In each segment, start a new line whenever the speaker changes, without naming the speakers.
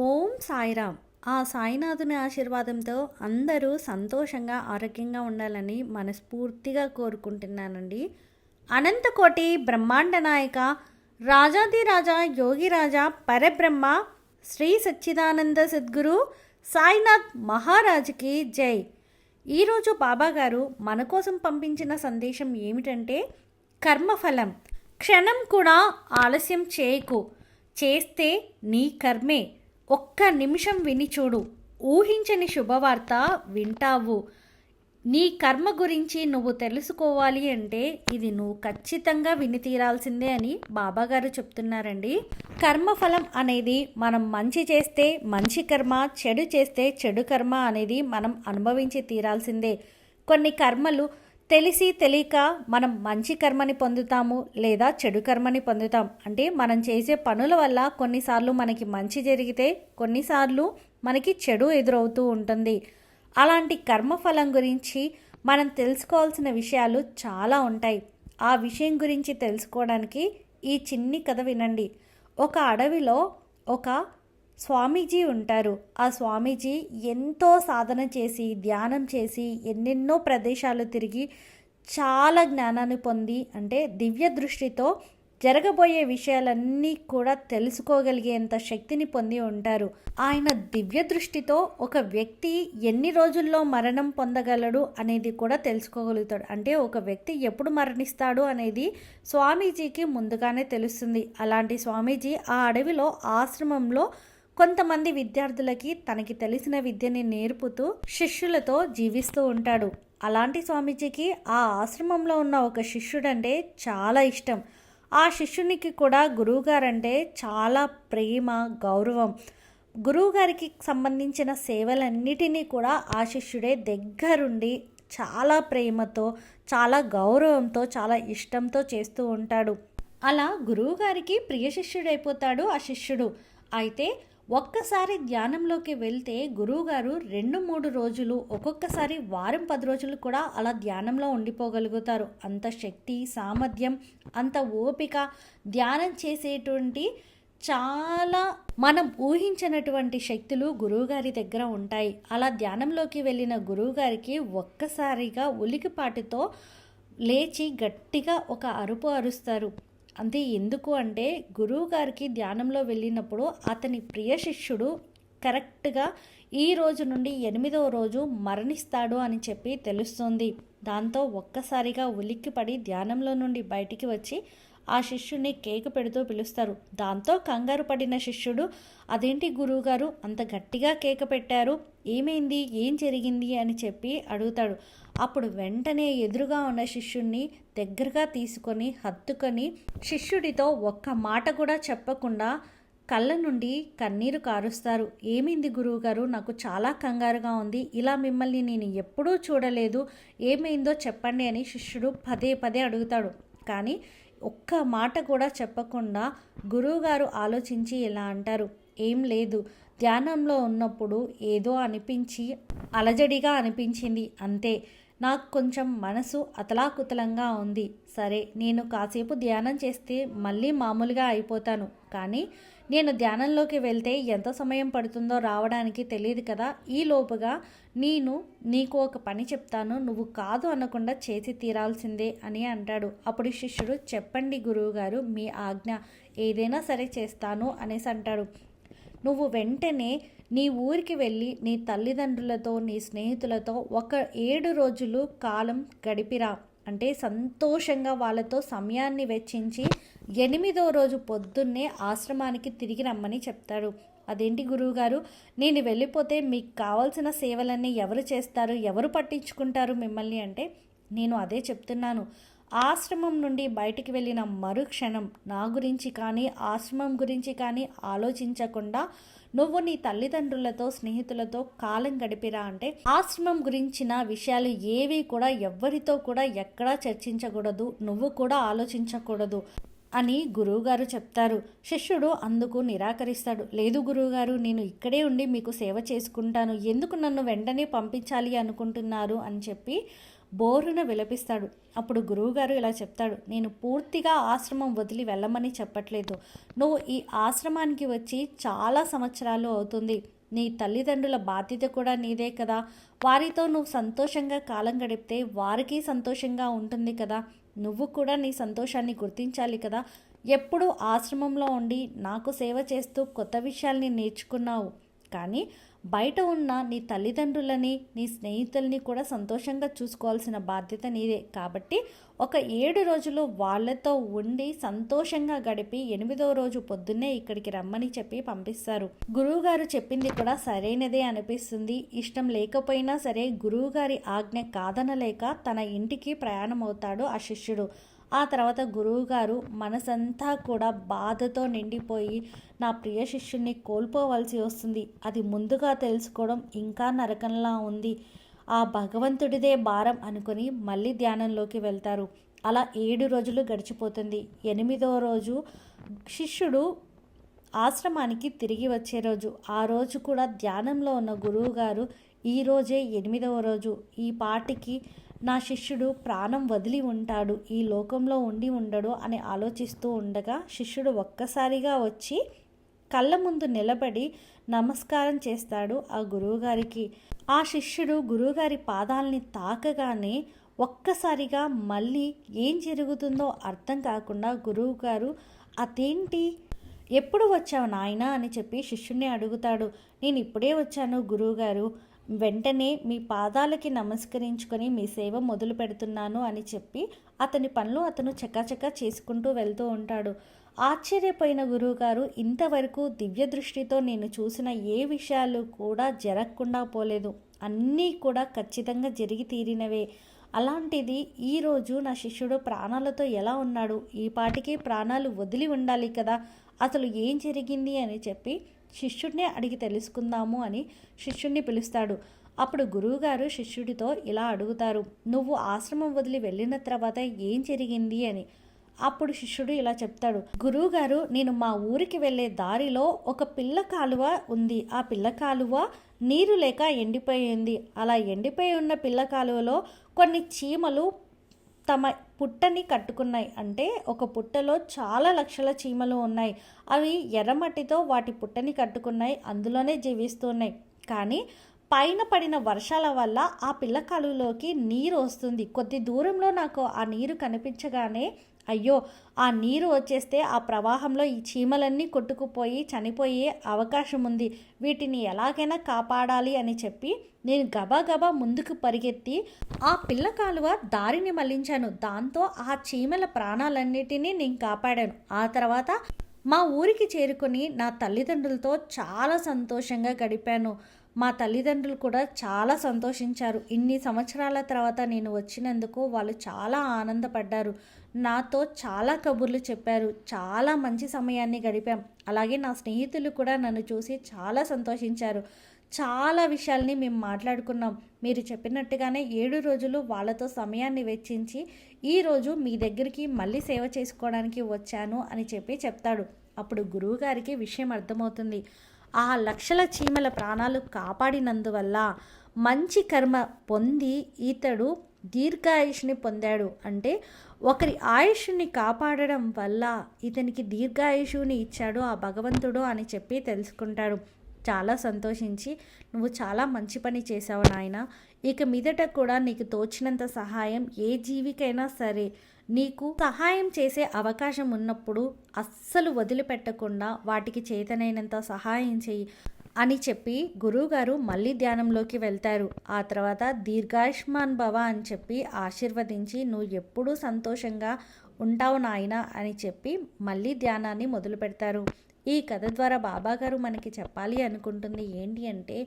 ఓం సాయిరామ్. ఆ సాయినాథుని ఆశీర్వాదంతో అందరూ సంతోషంగా ఆరోగ్యంగా ఉండాలని మనస్ఫూర్తిగా కోరుకుంటున్నానండి. అనంతకోటి బ్రహ్మాండ నాయక రాజాదిరాజా యోగిరాజా పరబ్రహ్మ శ్రీ సచ్చిదానంద సద్గురు సాయినాథ్ మహారాజుకి జై. ఈరోజు బాబాగారు మన కోసం పంపించిన సందేశం ఏమిటంటే కర్మఫలం. క్షణం కూడా ఆలస్యం చేయకు. చేస్తే నీ కర్మే. ఒక్క నిమిషం విని చూడు. ఊహించని శుభవార్త వింటావు. నీ కర్మ గురించి నువ్వు తెలుసుకోవాలి అంటే ఇది నువ్వు ఖచ్చితంగా విని తీరాల్సిందే అని బాబాగారు చెప్తున్నారండి. కర్మఫలం అనేది మనం మంచి చేస్తే మంచి కర్మ చెడు చేస్తే చెడు కర్మ అనేది మనం అనుభవించి తీరాల్సిందే. కొన్ని కర్మలు తెలిసి తెలియక మనం మంచి కర్మని పొందుతాము లేదా చెడు కర్మని పొందుతాం. అంటే మనం చేసే పనుల వల్ల కొన్నిసార్లు మనకి మంచి జరిగితే కొన్నిసార్లు మనకి చెడు ఎదురవుతూ ఉంటుంది. అలాంటి కర్మఫలం గురించి మనం తెలుసుకోవాల్సిన విషయాలు చాలా ఉంటాయి. ఆ విషయం గురించి తెలుసుకోవడానికి ఈ చిన్ని కథ వినండి. ఒక అడవిలో ఒక స్వామీజీ ఉంటారు. ఆ స్వామీజీ ఎంతో సాధన చేసి ధ్యానం చేసి ఎన్నెన్నో ప్రదేశాలు తిరిగి చాలా జ్ఞానాన్ని పొంది అంటే దివ్య దృష్టితో జరగబోయే విషయాలన్నీ కూడా తెలుసుకోగలిగేంత శక్తిని పొంది ఉంటారు. ఆయన దివ్య దృష్టితో ఒక వ్యక్తి ఎన్ని రోజుల్లో మరణం పొందగలడు అనేది కూడా తెలుసుకోగలుగుతాడు. అంటే ఒక వ్యక్తి ఎప్పుడు మరణిస్తాడు అనేది స్వామీజీకి ముందుగానే తెలుస్తుంది. అలాంటి స్వామీజీ ఆ అడవిలో ఆశ్రమంలో కొంతమంది విద్యార్థులకి తనకి తెలిసిన విద్యని నేర్పుతూ శిష్యులతో జీవిస్తూ ఉంటాడు. అలాంటి స్వామీజీకి ఆ ఆశ్రమంలో ఉన్న ఒక శిష్యుడంటే చాలా ఇష్టం. ఆ శిష్యునికి కూడా గురువుగారంటే చాలా ప్రేమ గౌరవం. గురువుగారికి సంబంధించిన సేవలన్నిటినీ కూడా ఆ శిష్యుడే దగ్గరుండి చాలా ప్రేమతో చాలా గౌరవంతో చాలా ఇష్టంతో చేస్తూ ఉంటాడు. అలా గురువుగారికి ప్రియ శిష్యుడైపోతాడు ఆ శిష్యుడు. అయితే ఒక్కసారి ధ్యానంలోకి వెళ్తే గురువుగారు రెండు మూడు రోజులు ఒక్కొక్కసారి వారం పది రోజులు కూడా అలా ధ్యానంలో ఉండిపోగలుగుతారు. అంత శక్తి సామర్థ్యం అంత ఓపిక ధ్యానం చేసేటువంటి చాలా మనం ఊహించినటువంటి శక్తులు గురువుగారి దగ్గర ఉంటాయి. అలా ధ్యానంలోకి వెళ్ళిన గురువుగారికి ఒక్కసారిగా ఉలికిపాటితో లేచి గట్టిగా ఒక అరుపు అరుస్తారు. అంతే ఎందుకు అంటే గురువు గారికి ధ్యానంలో వెళ్ళినప్పుడు అతని ప్రియ శిష్యుడు కరెక్ట్గా ఈ రోజు నుండి ఎనిమిదవ రోజు మరణిస్తాడు అని చెప్పి తెలుస్తుంది. దాంతో ఒక్కసారిగా ఉలిక్కిపడి ధ్యానంలో నుండి బయటికి వచ్చి ఆ శిష్యుని కేక పెడుతూ పిలుస్తారు. దాంతో కంగారు పడిన శిష్యుడు అదేంటి గురువుగారు అంత గట్టిగా కేక పెట్టారు? ఏమైంది? ఏం జరిగింది? అని చెప్పి అడుగుతాడు. అప్పుడు వెంటనే ఎదురుగా ఉన్న శిష్యుణ్ణి దగ్గరగా తీసుకొని హత్తుకొని శిష్యుడితో ఒక్క మాట కూడా చెప్పకుండా కళ్ళ నుండి కన్నీరు కారుస్తారు. ఏమైంది గురువుగారు? నాకు చాలా కంగారుగా ఉంది. ఇలా మిమ్మల్ని నేను ఎప్పుడూ చూడలేదు. ఏమైందో చెప్పండి అని శిష్యుడు పదే పదే అడుగుతాడు. కానీ ఒక్క మాట కూడా చెప్పకుండా గురువుగారు ఆలోచించి ఇలా అంటారు. ఏం లేదు. ధ్యానంలో ఉన్నప్పుడు ఏదో అనిపించి అలజడిగా అనిపించింది. అంతే. నాకు కొంచెం మనసు అతలాకుతలంగా ఉంది. సరే నేను కాసేపు ధ్యానం చేస్తే మళ్ళీ మామూలుగా అయిపోతాను. కానీ నేను ధ్యానంలోకి వెళ్తే ఎంత సమయం పడుతుందో రావడానికి తెలియదు కదా. ఈ లోపుగా నేను నీకు ఒక పని చెప్తాను. నువ్వు కాదు అనకుండా చేసి తీరాల్సిందే అని అంటాడు. అప్పుడు శిష్యుడు చెప్పండి గురువుగారు మీ ఆజ్ఞ ఏదైనా సరే చేస్తాను అనేసి అంటాడు. నువ్వు వెంటనే నీ ఊరికి వెళ్ళి నీ తల్లిదండ్రులతో నీ స్నేహితులతో ఒక ఏడు రోజులు కాలం గడిపిరా. అంటే సంతోషంగా వాళ్ళతో సమయాన్ని వెచ్చించి ఎనిమిదో రోజు పొద్దున్నే ఆశ్రమానికి తిరిగి రమ్మని చెప్తాడు. అదేంటి గురువుగారు? నేను వెళ్ళిపోతే మీకు కావాల్సిన సేవలన్నీ ఎవరు చేస్తారు? ఎవరు పట్టించుకుంటారు మిమ్మల్ని? అంటే నేను అదే చెప్తున్నాను. ఆశ్రమం నుండి బయటికి వెళ్ళిన మరుక్షణం నా గురించి కానీ ఆశ్రమం గురించి కానీ ఆలోచించకుండా నువ్వు నీ తల్లిదండ్రులతో స్నేహితులతో కాలం గడిపిరా అంటే ఆశ్రమం గురించిన విషయాలు ఏవి కూడా ఎవ్వరితో కూడా ఎక్కడా చర్చించకూడదు నువ్వు కూడా ఆలోచించకూడదు అని గురువుగారు చెప్తారు. శిష్యుడు అందుకు నిరాకరిస్తాడు. లేదు గురువుగారు నేను ఇక్కడే ఉండి మీకు సేవ చేసుకుంటాను. ఎందుకు నన్ను వెంటనే పంపించాలి అనుకుంటున్నారు అని చెప్పి బోరున విలపిస్తాడు. అప్పుడు గురువుగారు ఇలా చెప్తాడు నేను పూర్తిగా ఆశ్రమం వదిలి వెళ్ళమని చెప్పట్లేదు. నువ్వు ఈ ఆశ్రమానికి వచ్చి చాలా సంవత్సరాలు అవుతుంది. నీ తల్లిదండ్రుల బాధ్యత కూడా నీదే కదా. వారితో నువ్వు సంతోషంగా కాలం గడిపితే వారికి సంతోషంగా ఉంటుంది కదా. నువ్వు కూడా నీ సంతోషాన్ని గుర్తించాలి కదా. ఎప్పుడూ ఆశ్రమంలో ఉండి నాకు సేవ చేస్తూ కొత్త విషయాల్ని నేర్చుకున్నావు. కానీ బయట ఉన్న నీ తల్లిదండ్రులని నీ స్నేహితుల్ని కూడా సంతోషంగా చూసుకోవాల్సిన బాధ్యత నీదే. కాబట్టి ఒక ఏడు రోజులు వాళ్ళతో ఉండి సంతోషంగా గడిపి ఎనిమిదో రోజు పొద్దున్నే ఇక్కడికి రమ్మని చెప్పి పంపిస్తారు. గురువుగారు చెప్పింది కూడా సరైనదే అనిపిస్తుంది. ఇష్టం లేకపోయినా సరే గురువుగారి ఆజ్ఞ కాదనలేక తన ఇంటికి ప్రయాణం అవుతాడు ఆ శిష్యుడు. ఆ తర్వాత గురువుగారు మనసంతా కూడా బాధతో నిండిపోయి నా ప్రియ శిష్యుణ్ణి కోల్పోవలసి వస్తుంది. అది ముందుగా తెలుసుకోవడం ఇంకా నరకంలా ఉంది. ఆ భగవంతుడిదే భారం అనుకుని మళ్ళీ ధ్యానంలోకి వెళ్తారు. అలా ఏడు రోజులు గడిచిపోతుంది. ఎనిమిదవ రోజు శిష్యుడు ఆశ్రమానికి తిరిగి వచ్చే రోజు. ఆ రోజు కూడా ధ్యానంలో ఉన్న గురువుగారు ఈరోజే ఎనిమిదవ రోజు. ఈ పాటికి నా శిష్యుడు ప్రాణం వదిలి ఉంటాడు ఈ లోకంలో ఉండి ఉండడు అని ఆలోచిస్తూ ఉండగా శిష్యుడు ఒక్కసారిగా వచ్చి కళ్ళ ముందు నిలబడి నమస్కారం చేస్తాడు ఆ గురువుగారికి. ఆ శిష్యుడు గురువుగారి పాదాలని తాకగానే ఒక్కసారిగా మళ్ళీ ఏం జరుగుతుందో అర్థం కాకుండా గురువుగారు అదేంటి? ఎప్పుడు వచ్చావు నాయన? అని చెప్పి శిష్యుణ్ణి అడుగుతాడు. నేను ఇప్పుడే వచ్చాను గురువుగారు. వెంటనే మీ పాదాలకి నమస్కరించుకొని మీ సేవ మొదలు పెడుతున్నాను అని చెప్పి అతని పనులు అతను చకాచకా చేసుకుంటూ వెళ్తూ ఉంటాడు. ఆశ్చర్యపోయిన గురువుగారు ఇంతవరకు దివ్య దృష్టితో నేను చూసిన ఏ విషయాలు కూడా జరగకుండా పోలేదు. అన్నీ కూడా ఖచ్చితంగా జరిగి తీరినవే. అలాంటిది ఈరోజు నా శిష్యుడు ప్రాణాలతో ఎలా ఉన్నాడు? ఈ పాటికి ప్రాణాలు వదిలి ఉండాలి కదా. అసలు ఏం జరిగింది అని చెప్పి శిష్యుడిని అడిగి తెలుసుకుందాము అని శిష్యుడిని పిలుస్తాడు. అప్పుడు గురువుగారు శిష్యుడితో ఇలా అడుగుతారు నువ్వు ఆశ్రమం వదిలి వెళ్ళిన తర్వాత ఏం జరిగింది? అని. అప్పుడు శిష్యుడు ఇలా చెప్తాడు గురువుగారు నేను మా ఊరికి వెళ్ళే దారిలో ఒక పిల్ల కాలువ ఉంది. ఆ పిల్ల కాలువ నీరు లేక ఎండిపోయింది. అలా ఎండిపోయి ఉన్న పిల్ల కాలువలో కొన్ని చీమలు తమ పుట్టని కట్టుకున్నాయి. అంటే ఒక పుట్టలో చాలా లక్షల చీమలు ఉన్నాయి. అవి ఎర్రమట్టితో వాటి పుట్టని కట్టుకున్నాయి. అందులోనే జీవిస్తున్నాయి. కానీ పైన పడిన వర్షాల వల్ల ఆ పిల్ల కాలువలోకి నీరు వస్తుంది. కొద్ది దూరంలో నాకు ఆ నీరు కనిపించగానే అయ్యో ఆ నీరు వచ్చేస్తే ఆ ప్రవాహంలో ఈ చీమలన్నీ కొట్టుకుపోయి చనిపోయే అవకాశం ఉంది వీటిని ఎలాగైనా కాపాడాలి అని చెప్పి నేను గబాగబా ముందుకు పరిగెత్తి ఆ పిల్ల కాలువ దారిని మళ్ళించాను. దాంతో ఆ చీమల ప్రాణాలన్నిటినీ నేను కాపాడాను. ఆ తర్వాత మా ఊరికి చేరుకొని నా తల్లిదండ్రులతో చాలా సంతోషంగా గడిపాను. మా తల్లిదండ్రులు కూడా చాలా సంతోషించారు. ఇన్ని సంవత్సరాల తర్వాత నేను వచ్చినందుకు వాళ్ళు చాలా ఆనందపడ్డారు. నాతో చాలా కబుర్లు చెప్పారు. చాలా మంచి సమయాన్ని గడిపాం. అలాగే నా స్నేహితులు కూడా నన్ను చూసి చాలా సంతోషించారు. చాలా విషయాల్ని మేము మాట్లాడుకున్నాం. మీరు చెప్పినట్టుగానే ఏడు రోజులు వాళ్ళతో సమయాన్ని వెచ్చించి ఈరోజు మీ దగ్గరికి మళ్ళీ సేవ చేసుకోవడానికి వచ్చాను అని చెప్పి చెప్తాడు. అప్పుడు గురువుగారికి విషయం అర్థమవుతుంది. ఆ లక్షల చీమల ప్రాణాలు కాపాడినందువల్ల మంచి కర్మ పొంది ఈతడు దీర్ఘాయుష్ని పొందాడు. అంటే ఒకరి ఆయుష్ని కాపాడడం వల్ల ఇతనికి దీర్ఘాయుషుని ఇచ్చాడు ఆ భగవంతుడు అని చెప్పి తెలుసుకుంటాడు. చాలా సంతోషించి నువ్వు చాలా మంచి పని చేసావు నాయన. ఇక మీదట కూడా నీకు తోచినంత సహాయం ఏ జీవికైనా సరే. నీకు సహాయం చేసే అవకాశం ఉన్నప్పుడు అస్సలు వదిలిపెట్టకుండా వాటికి చేతనైనంత సహాయం చేయి అని చెప్పి గురువుగారు మళ్ళీ ధ్యానంలోకి వెళ్తారు. ఆ తర్వాత దీర్ఘాయుష్మాన్ భవ అని చెప్పి ఆశీర్వదించి నువ్వు ఎప్పుడూ సంతోషంగా ఉంటావు నాయన అని చెప్పి మళ్ళీ ధ్యానాన్ని మొదలు పెడతారు. ఈ కథ ద్వారా బాబాగారు మనకి చెప్పాలి అనుకుంటుంది ఏంటి అంటే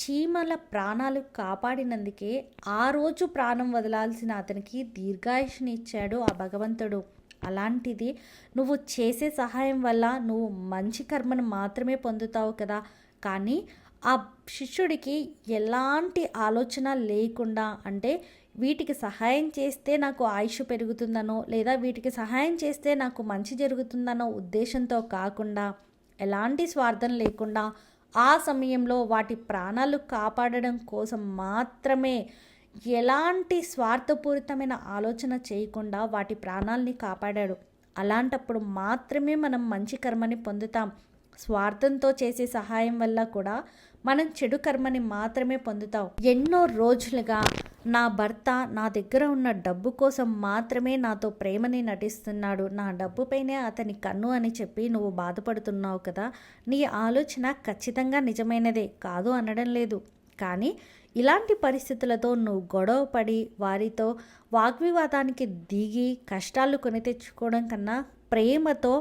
చీమల ప్రాణాలు కాపాడినందుకే ఆ రోజు ప్రాణం వదలాల్సిన అతనికి దీర్ఘాయుష్ని ఇచ్చాడు ఆ భగవంతుడు. అలాంటిది నువ్వు చేసే సహాయం వల్ల నువ్వు మంచి కర్మను మాత్రమే పొందుతావు కదా. కానీ ఆ శిష్యుడికి ఎలాంటి ఆలోచన లేకుండా అంటే వీటికి సహాయం చేస్తే నాకు ఆయుష్ పెరుగుతుందనో లేదా వీటికి సహాయం చేస్తే నాకు మంచి జరుగుతుందనో ఉద్దేశంతో కాకుండా ఎలాంటి స్వార్థం లేకుండా ఆ సమయంలో వాటి ప్రాణాలు కాపాడడం కోసం మాత్రమే ఎలాంటి స్వార్థపూరితమైన ఆలోచన చేయకుండా వాటి ప్రాణాల్ని కాపాడాడు. అలాంటప్పుడు మాత్రమే మనం మంచి కర్మని పొందుతాం. స్వార్థంతో చేసే సహాయం వల్ల కూడా మనం చెడు కర్మని మాత్రమే పొందుతాం ఎన్నో రోజులుగా నా భర్త నా దగ్గర ఉన్న డబ్బు కోసం మాత్రమే నాతో ప్రేమని నటిస్తున్నాడు. నా డబ్బుపైనే అతని కన్ను అని చెప్పి నువ్వు బాధపడుతున్నావు కదా నీ ఆలోచన ఖచ్చితంగా నిజమైనదే కాదు అనడం లేదు. కానీ ఇలాంటి పరిస్థితులతో నువ్వు గొడవ పడి వారితో వాగ్వివాదానికి దిగి కష్టాలు కొని తెచ్చుకోవడం కన్నా ప్రేమతో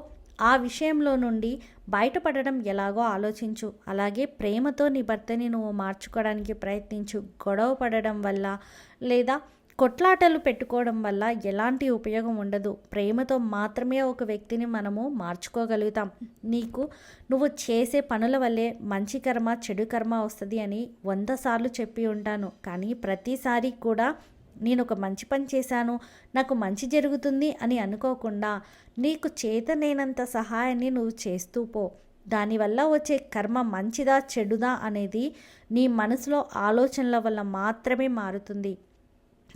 ఆ విషయంలో నుండి బయటపడడం ఎలాగో ఆలోచించు. అలాగే ప్రేమతో నీ భర్తని నువ్వు మార్చుకోవడానికి ప్రయత్నించు. గొడవ పడడం వల్ల లేదా కొట్లాటలు పెట్టుకోవడం వల్ల ఎలాంటి ఉపయోగం ఉండదు. ప్రేమతో మాత్రమే ఒక వ్యక్తిని మనము మార్చుకోగలుగుతాం. నీకు నువ్వు చేసే పనుల వల్లే మంచి కర్మ చెడు కర్మ వస్తుంది అని వంద సార్లు చెప్పి ఉంటాను. కానీ ప్రతిసారి కూడా నేను ఒక మంచి పని చేశాను నాకు మంచి జరుగుతుంది అని అనుకోకుండా నీకు చేతనైనంత సహాయాన్ని నువ్వు చేస్తూ పో. దానివల్ల వచ్చే కర్మ మంచిదా చెడుదా అనేది నీ మనసులో ఆలోచనల వల్ల మాత్రమే మారుతుంది.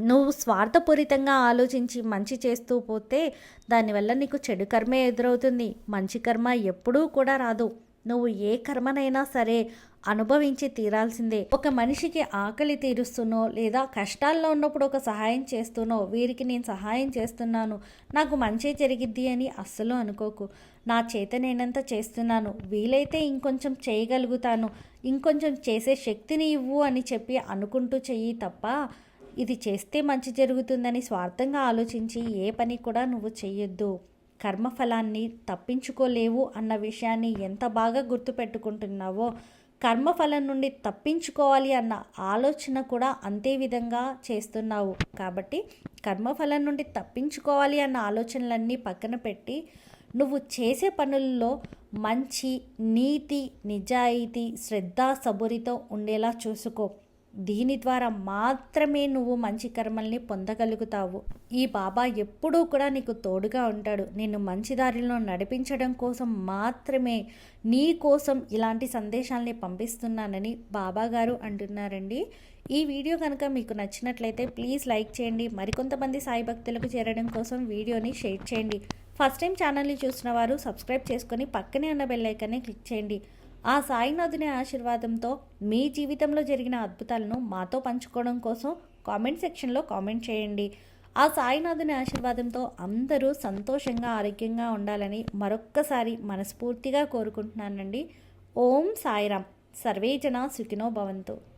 నువ్వు స్వార్థపూరితంగా ఆలోచించి మంచి చేస్తూ పోతే దానివల్ల నీకు చెడు కర్మే ఎదురవుతుంది. మంచి కర్మ ఎప్పుడూ కూడా రాదు. నువ్వు ఏ కర్మనైనా సరే అనుభవించి తీరాల్సిందే. ఒక మనిషికి ఆకలి తీరుస్తునో లేదా కష్టాల్లో ఉన్నప్పుడు ఒక సహాయం చేస్తునో వీరికి నేను సహాయం చేస్తున్నాను. నాకు మంచి జరిగిద్ది అని అస్సలు అనుకోకు. నా చేత నేనంత చేస్తున్నాను. వీలైతే ఇంకొంచెం చేయగలుగుతాను. ఇంకొంచెం చేసే శక్తిని ఇవ్వు అని చెప్పి అనుకుంటూ చెయ్యి తప్ప ఇది చేస్తే మంచి జరుగుతుందని స్వార్థంగా ఆలోచించి ఏ పని కూడా నువ్వు చెయ్యొద్దు. కర్మఫలాన్ని తప్పించుకోలేవు అన్న విషయాన్ని ఎంత బాగా గుర్తుపెట్టుకుంటున్నావో కర్మఫలం నుండి తప్పించుకోవాలి అన్న ఆలోచన కూడా అంతే విధంగా చేస్తున్నావు. కాబట్టి కర్మఫలం నుండి తప్పించుకోవాలి అన్న ఆలోచనలన్నీ పక్కన పెట్టి నువ్వు చేసే పనుల్లో మంచి నీతి నిజాయితీ శ్రద్ధ సబురితో ఉండేలా చూసుకో. దీని ద్వారా మాత్రమే నువ్వు మంచి కర్మల్ని పొందగలుగుతావు. ఈ బాబా ఎప్పుడూ కూడా నీకు తోడుగా ఉంటాడు. నిన్ను మంచి దారిలో నడిపించడం కోసం మాత్రమే నీ కోసం ఇలాంటి సందేశాలని పంపిస్తున్నానని బాబా గారు అంటున్నారండి. ఈ వీడియో కనుక మీకు నచ్చినట్లయితే ప్లీజ్ లైక్ చేయండి. మరికొంతమంది సాయి భక్తులకు చేరడం కోసం వీడియోని షేర్ చేయండి. ఫస్ట్ టైం ఛానల్ని చూసిన వారు సబ్స్క్రైబ్ చేసుకొని పక్కనే ఉన్న బెల్ ఐకాన్ని క్లిక్ చేయండి. ఆ సాయినాథుని ఆశీర్వాదంతో మీ జీవితంలో జరిగిన అద్భుతాలను మాతో పంచుకోవడం కోసం కామెంట్ సెక్షన్లో కామెంట్ చేయండి. ఆ సాయినాథుని ఆశీర్వాదంతో అందరూ సంతోషంగా ఆరోగ్యంగా ఉండాలని మరొక్కసారి మనస్ఫూర్తిగా కోరుకుంటున్నానండి. ఓం సాయిరామ్. సర్వేజన సుఖినో భవంతు.